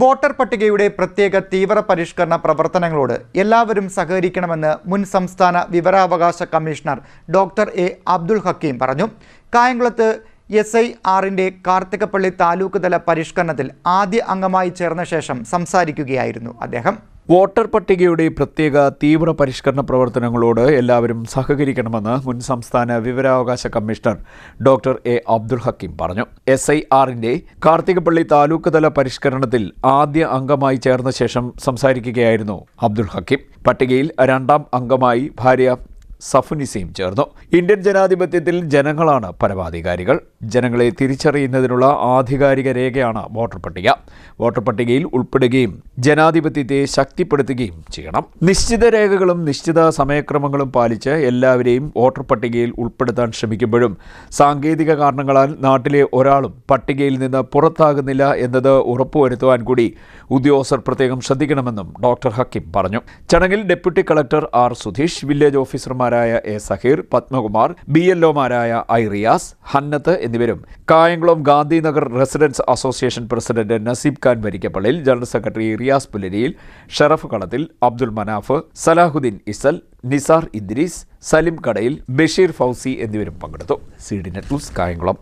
Voter പട്ടികയുടെ പ്രത്യേക തീവ്ര പരിഷ്കരണ പ്രവർത്തനങ്ങളോട് എല്ലാവരും സഹകരിക്കണമെന്ന് മുൻ സംസ്ഥാന വിവരാവകാശ commissioner doctor A Abdul Hakeem പറഞ്ഞു. കായംകുളത്ത് എസ് ഐ ആറിന്റെ കാർത്തികപ്പള്ളി താലൂക്ക് തല പരിഷ്കരണത്തിൽ ആദ്യ അംഗമായി ചേർന്ന ശേഷം സംസാരിക്കുകയായിരുന്നു അദ്ദേഹം. വോട്ടർ പട്ടികയുടെ പ്രത്യേക തീവ്ര പരിഷ്കരണ പ്രവർത്തനങ്ങളോട് എല്ലാവരും സഹകരിക്കണമെന്ന് മുൻ സംസ്ഥാന വിവരാവകാശ commissioner doctor A Abdul Hakeem പറഞ്ഞു. എസ് ഐ ആറിന്റെ കാർത്തികപ്പള്ളി താലൂക്ക് തല പരിഷ്കരണത്തിൽ ആദ്യ അംഗമായി ചേർന്ന ശേഷം സംസാരിക്കുകയായിരുന്നു അബ്ദുൾ ഹക്കീം. പട്ടികയിൽ രണ്ടാം അംഗമായി ഭാര്യ സഫുനിസയും ചേർന്നു. ഇന്ത്യൻ ജനാധിപത്യത്തിൽ ജനങ്ങളാണ് പരമാധികാരികൾ. ജനങ്ങളെ തിരിച്ചറിയുന്നതിനുള്ള ആധികാരിക രേഖയാണ് വോട്ടർ പട്ടിക. വോട്ടർ പട്ടികയിൽ ഉൾപ്പെടുകയും ജനാധിപത്യത്തെ ശക്തിപ്പെടുത്തുകയും ചെയ്യണം. നിശ്ചിത രേഖകളും നിശ്ചിത സമയക്രമങ്ങളും പാലിച്ച് എല്ലാവരെയും വോട്ടർ പട്ടികയിൽ ഉൾപ്പെടുത്താൻ ശ്രമിക്കുമ്പോഴും സാങ്കേതിക കാരണങ്ങളാൽ നാട്ടിലെ ഒരാളും പട്ടികയിൽ നിന്ന് പുറത്താകുന്നില്ല എന്നത് ഉറപ്പുവരുത്തുവാൻ കൂടി ഉദ്യോഗസ്ഥർ പ്രത്യേകം ശ്രദ്ധിക്കണമെന്നും ഡോക്ടർ ഹക്കിം പറഞ്ഞു. ചടങ്ങിൽ deputy collector R Sudheesh village ഓഫീസർമാരായ A Saheer Padmakumar B L ഒമാരായ I Riyas Hannath എന്നിവരും Kayamkulam Gandhinagar residence association president Naseeb Khan Varikkappallil general secretary Riyas Pulariyil Sharaf Kalathil Abdul Manaf Salahuddin ഇസൽ Nisar Idris Salim കടയിൽ ബഷീർ ഫൗസി എന്നിവരും പങ്കെടുത്തു. C D net news Kayamkulam.